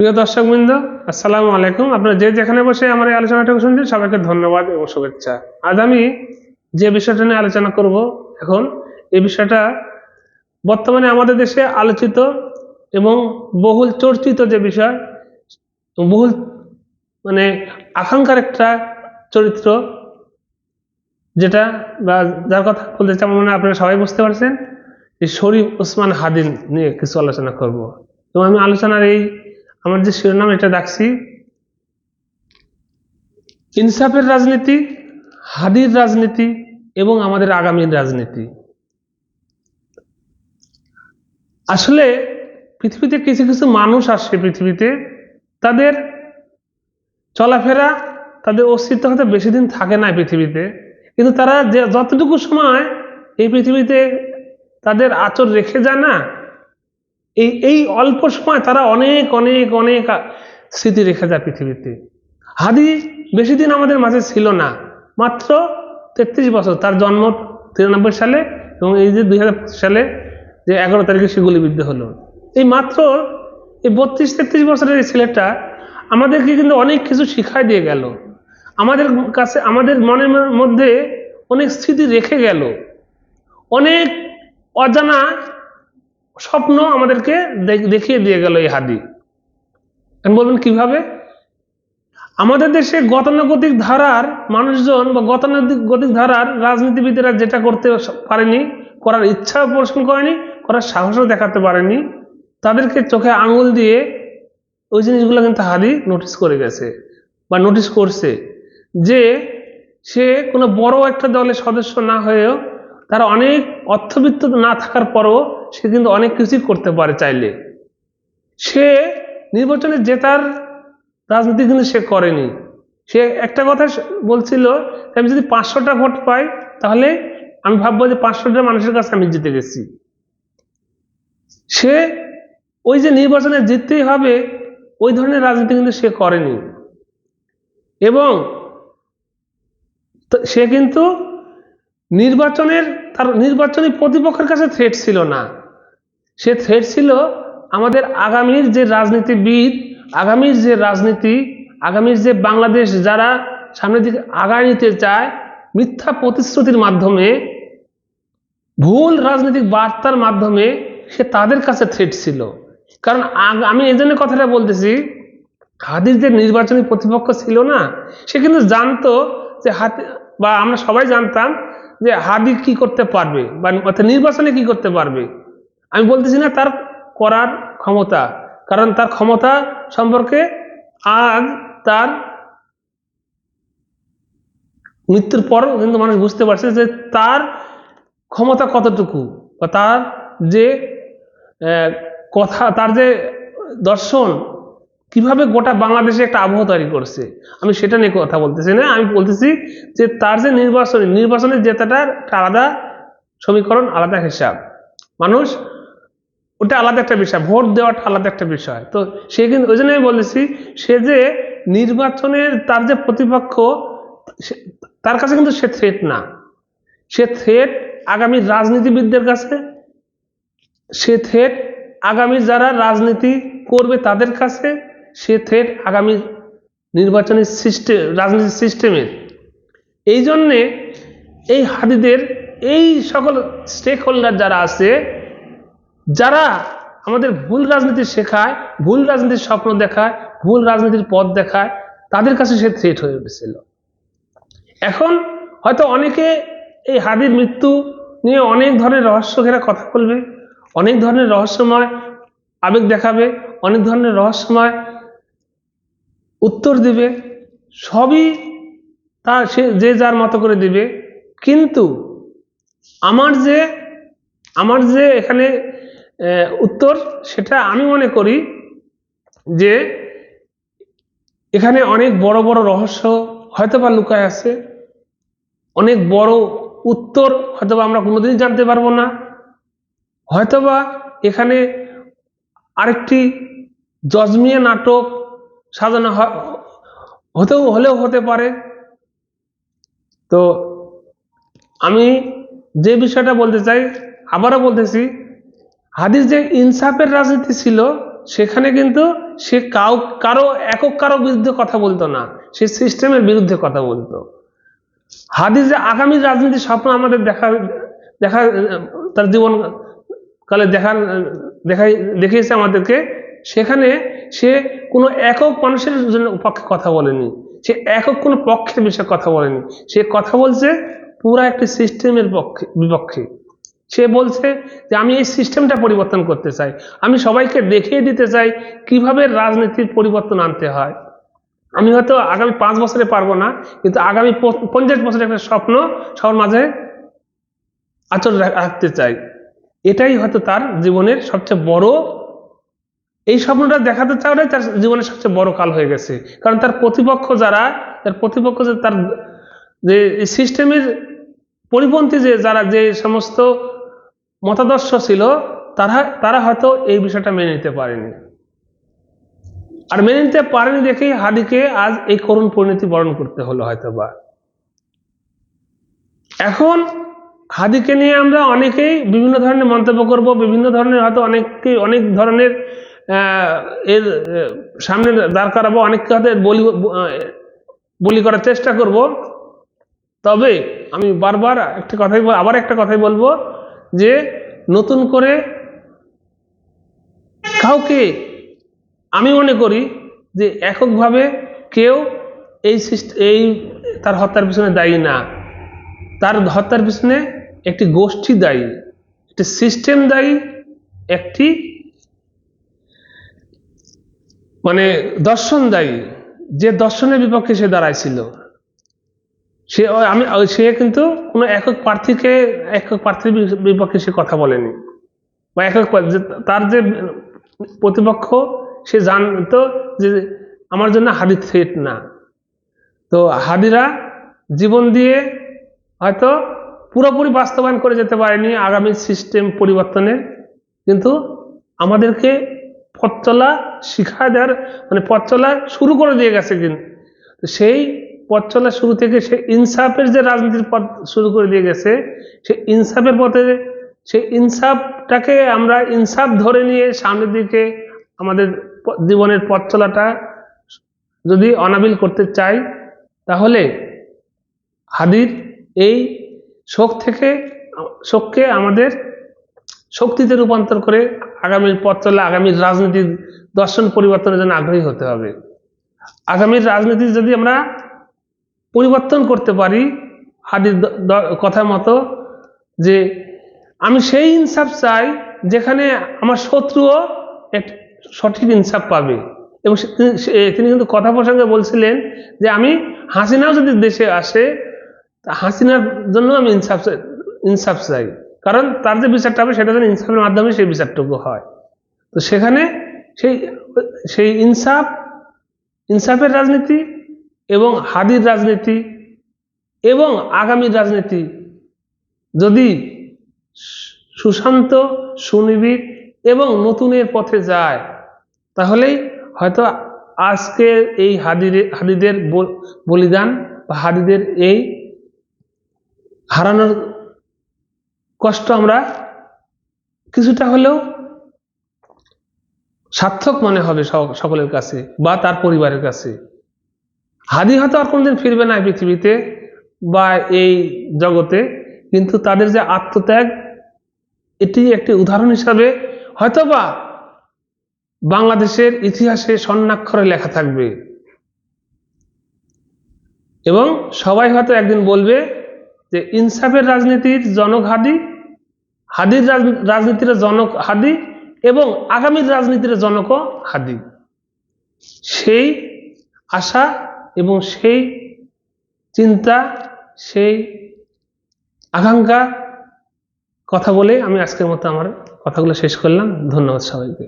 প্রিয় দর্শকবৃন্দ আসসালামু আলাইকুম। আপনারা যে যেখানে বসে আমার এই আলোচনাটা শুনছেন, সবাইকে ধন্যবাদ এবং শুভেচ্ছা। আজ আমি যে বিষয়টা নিয়ে আলোচনা করব এখন এই বিষয়টা বর্তমানে আমাদের দেশে আলোচিত এবং বহুল চর্চিত যে বিষয় বহুল মানে আকাঙ্ক্ষার একটা চরিত্র, যেটা বা যার কথা বলতে চাই, মনে আপনারা সবাই বুঝতে পারছেন এই শরীফ ওসমান হাদিন নিয়ে কিছু আলোচনা করব। এবং আমি আলোচনার এই আমার যে শিরোনাম, এটা ডাকছি ইনসাফের রাজনীতি, হাদির রাজনীতি এবং আমাদের আগামীর রাজনীতি। আসলে পৃথিবীতে কিছু কিছু মানুষ আসে পৃথিবীতে, তাদের চলাফেরা, তাদের অস্তিত্ব হয়তো বেশি দিন থাকে না পৃথিবীতে, কিন্তু তারা যে যতটুকু সময় এই পৃথিবীতে তাদের আচর রেখে যায় না এই এই অল্প সময় তারা অনেক অনেক অনেক স্মৃতি রেখে যায় পৃথিবীতে। হাদি বেশি দিন আমাদের মাঝে ছিল না। মাত্র তেত্রিশ বছর, তার জন্ম তিরানব্বই সালে এবং এই যে দুই হাজার সালে যে এগারো তারিখে সে গুলিবিদ্ধ হলো। এই মাত্র এই বত্রিশ, তেত্রিশ বছরের এই ছেলেটা আমাদেরকে কিন্তু অনেক কিছু শিখাই দিয়ে গেল। আমাদের কাছে, আমাদের মনের মধ্যে অনেক স্মৃতি রেখে গেল। অনেক অজানা স্বপ্ন আমাদেরকে দেখ- দেখিয়ে দিয়ে গেল এই হাদি। বলবেন কীভাবে? আমাদের দেশে গতানুগতিক ধারার মানুষজন বা গতানুগতিক ধারার রাজনীতিবিদেরা যেটা করতে পারেনি, করার ইচ্ছা পোষণ করেনি, করার সাহসও দেখাতে পারেনি, তাদেরকে চোখে আঙুল দিয়ে ওই জিনিসগুলো কিন্তু হাদি নোটিস করে গেছে বা নোটিস করছে যে সে কোনো বড় একটা দলের সদস্য না হয়েও তার অনেক অর্থবিত্ত না থাকার পরও সে কিন্তু অনেক কিছুই করতে পারে চাইলে। সে নির্বাচনে জেতার রাজনীতি কিন্তু সে করেনি। সে একটা কথা বলছিল আমি যদি পাঁচশোটা ভোট পাই, তাহলে আমি ভাববো যে পাঁচশোটা মানুষের কাছে আমি জিতে গেছি। সে ওই যে নির্বাচনে জিততেই হবে, ওই ধরনের রাজনীতি কিন্তু সে করেনি। এবং সে কিন্তু নির্বাচনের, তার নির্বাচনী প্রতিপক্ষের কাছে থ্রেট ছিল না। সে থ্রেট ছিল আমাদের আগামীর যে রাজনীতিবিদ, আগামীর যে রাজনীতি, আগামীর যে বাংলাদেশ যারা সামনের দিকে আগায় নিতে চায়, মিথ্যা প্রতিশ্রুতির মাধ্যমে, ভুল রাজনৈতিক বার্তার মাধ্যমে সে তাদের কাছে থ্রেট ছিল। কারণ আমি এই জন্য কথাটা বলতেছি হাদির যে নির্বাচনী প্রতিপক্ষ ছিল না, সে কিন্তু জানতো যে হাতি বা আমরা সবাই জানতাম যে হাদি কি করতে পারবে? বা অর্থাৎ নির্বাচনে কি করতে পারবে? আমি বলতেছি না তার করার ক্ষমতা, কারণ তার ক্ষমতা সম্পর্কে আজ তার মৃত্যুর পরও কিন্তু মানুষ বুঝতে পারছে যে তার ক্ষমতা কতটুকু বা তার যে কথা, তার যে দর্শন কীভাবে গোটা বাংলাদেশে একটা আবহ তৈরি করছে? আমি সেটা নিয়ে কথা বলতেছি না। আমি বলতেছি যে তার যে নির্বাচনী, নির্বাচনে জেতাটার একটা আলাদা সমীকরণ, আলাদা হিসাব। মানুষ, ওটা আলাদা একটা বিষয়, ভোট দেওয়াটা আলাদা একটা বিষয়। তো সে কিন্তু, ওই জন্য আমি বলেছি সে যে নির্বাচনের, তার যে প্রতিপক্ষ তার কাছে কিন্তু সে থ্রেট না। সে থ্রেট আগামী রাজনীতিবিদদের কাছে, সে থ্রেট আগামী যারা রাজনীতি করবে তাদের কাছে সে থ্রেট আগামী নির্বাচনী সিস্টেম রাজনীতি সিস্টেমের। এই জন্যে এই হাদিদের, এই সকল স্টেক হোল্ডার যারা আছে, যারা আমাদের ভুল রাজনীতি শেখায়, ভুল রাজনীতির স্বপ্ন দেখায়, ভুল রাজনীতির পথ দেখায়, তাদের কাছে সে থ্রেট হয়ে উঠেছিল। এখন হয়তো অনেকে এই হাদির মৃত্যু নিয়ে অনেক ধরনের রহস্য ঘেরা কথা বলবে, অনেক ধরনের রহস্যময় আবেগ দেখাবে, অনেক ধরনের রহস্যময় উত্তর দিবে, সবই তার সে, যে যার মতো করে দিবে। কিন্তু আমার যে আমার যে এখানে উত্তর, সেটা আমি মনে করি যে এখানে অনেক বড় বড় রহস্য হয়তো বা লুকায় আছে, অনেক বড় উত্তর হয়তোবা আমরা কোনোদিনই জানতে পারব না। হয়তোবা এখানে আরেকটি জজমিয়া নাটক সাজানো হতেও, হলেও হতে পারে। তো আমি যে বিষয়টা বলতে চাই, আবারও বলতেছি, হাদিস যে ইনসাফের রাজনীতি ছিল, সেখানে কিন্তু সে কাউ, কারও একক কারও বিরুদ্ধে কথা বলতো না। সে সিস্টেমের বিরুদ্ধে কথা বলতো। হাদিস যে আগামী রাজনীতির স্বপ্ন আমাদের দেখা দেখা, তার জীবন কালে দেখার, দেখাই, দেখিয়েছে আমাদেরকে, সেখানে সে কোনো একক মানুষের পক্ষে কথা বলেনি। সে একক কোনো পক্ষের বিষয়ে কথা বলেনি। সে কথা বলছে পুরা একটি সিস্টেমের পক্ষে, বিপক্ষে। সে বলছে যে, আমি এই সিস্টেমটা পরিবর্তন করতে চাই। আমি সবাইকে দেখিয়ে দিতে চাই কীভাবে রাজনীতির পরিবর্তন আনতে হয়। আমি হয়তো আগামী পাঁচ বছরে পারব না, কিন্তু আগামী পঞ্চাশ বছরের একটা স্বপ্ন সবার মাঝে আচর রাখতে চাই। এটাই হয়তো তার জীবনের সবচেয়ে বড় এই স্বপ্নটা দেখাতে চাওয়াটাই তার জীবনের সবচেয়ে বড় কাল হয়ে গেছে। কারণ তার প্রতিপক্ষ যারা, তার প্রতিপক্ষ যে তার যে সিস্টেমের পরিপন্থী যে যারা যে সমস্ত মতাদর্শ ছিল, তারা তারা হয়তো এই বিষয়টা মেনে নিতে পারেনি। আর মেনে নিতে পারেনি দেখেই হাদিকে আজ এই করুণ পরিণতি বরণ করতে হলো হয়তো বা এখন হাদিকে নিয়ে আমরা অনেকেই বিভিন্ন ধরনের মন্তব্য করব, বিভিন্ন ধরনের হয়তো অনেককে, অনেক ধরনের এর সামনে দাঁড় করাবো অনেককে হয়তো বলি বলি করার চেষ্টা করব। তবে আমি বারবার একটা কথাই আবার একটা কথাই বলব যে নতুন করে কাউকে আমি মনে করি যে এককভাবে কেউ এই এই তার হত্যার পিছনে দায়ী না। তার হত্যার পিছনে একটি গোষ্ঠী দায়ী, একটি সিস্টেম দায়ী, একটি মানে দর্শন দায়ী। যে দর্শনের বিপক্ষে সে দাঁড়াইছিল। সে আমি সে কিন্তু কোনো একক প্রার্থীকে, একক প্রার্থীর বিপক্ষে সে কথা বলেনি। বা একক তার যে প্রতিপক্ষ, সে জানতো যে আমার জন্য হাদি থ্রেট না। তো হাদিরা জীবন দিয়ে হয়তো পুরোপুরি বাস্তবায়ন করে যেতে পারেনি আগামী সিস্টেম পরিবর্তনের কিন্তু আমাদেরকে পথ চলা শিখা দেওয়ার মানে পথ চলা শুরু করে দিয়ে গেছে কিন্তু। সেই পথ চলা শুরু থেকে সে ইনসাফের যে রাজনীতির পথ শুরু করে দিয়ে গেছে সেই ইনসাফের পথে সেই ইনসাফটাকে আমরা ইনসাফ ধরে নিয়ে সামনের দিকে আমাদের জীবনের পথ চলাটা যদি অনাবিল করতে চাই, তাহলে হাদির এই শোক থেকে, শোককে আমাদের শক্তিতে রূপান্তর করে আগামীর পথ চলা আগামীর রাজনীতির দর্শন পরিবর্তনের জন্য আগ্রহী হতে হবে। আগামীর রাজনীতি যদি আমরা পরিবর্তন করতে পারি হাদির কথা মতো, যে আমি সেই ইনসাফ চাই যেখানে আমার শত্রুও এক সঠিক ইনসাফ পাবে। এবং তিনি কিন্তু কথা প্রসঙ্গে বলছিলেন যে আমি হাসিনাও যদি দেশে আসে হাসিনার জন্য আমি ইনসাফ চাই- ইনসাফ চাই। কারণ তার যে বিচারটা হবে, সেটা যেন ইনসাফের মাধ্যমে সেই বিচারটুকু হয়। তো সেখানে সেই সেই ইনসাফ, ইনসাফের রাজনীতি এবং হাদির রাজনীতি এবং আগামীর রাজনীতি যদি সুশান্ত, সুনিবিড় এবং নতুনের পথে যায়, তাহলেই হয়তো আজকের এই হাদিদের বল- বলিদান বা হাদিদের এই হারানোর কষ্ট আমরা কিছুটা হলেও সার্থক মনে হবে সকলের কাছে বা তার পরিবারের কাছে। হাদি হয়তো আর কোনদিন ফিরবে না পৃথিবীতে বা এই জগতে, কিন্তু তাদের যে আত্মত্যাগ, এটি একটি উদাহরণ হিসাবে হয়তোবা বাংলাদেশের ইতিহাসে স্বর্ণাক্ষরে লেখা থাকবে। এবং সবাই হয়তো একদিন বলবে যে ইনসাফের রাজনীতির জনক হাদি হাদির রাজনী- রাজনীতির জনক হাদি এবং আগামীর রাজনীতির জনকও হাদি। সেই আশা এবং সেই চিন্তা, সেই আকাঙ্ক্ষা কথা বলে আমি আজকের মতো আমার কথাগুলো শেষ করলাম। ধন্যবাদ সবাইকে।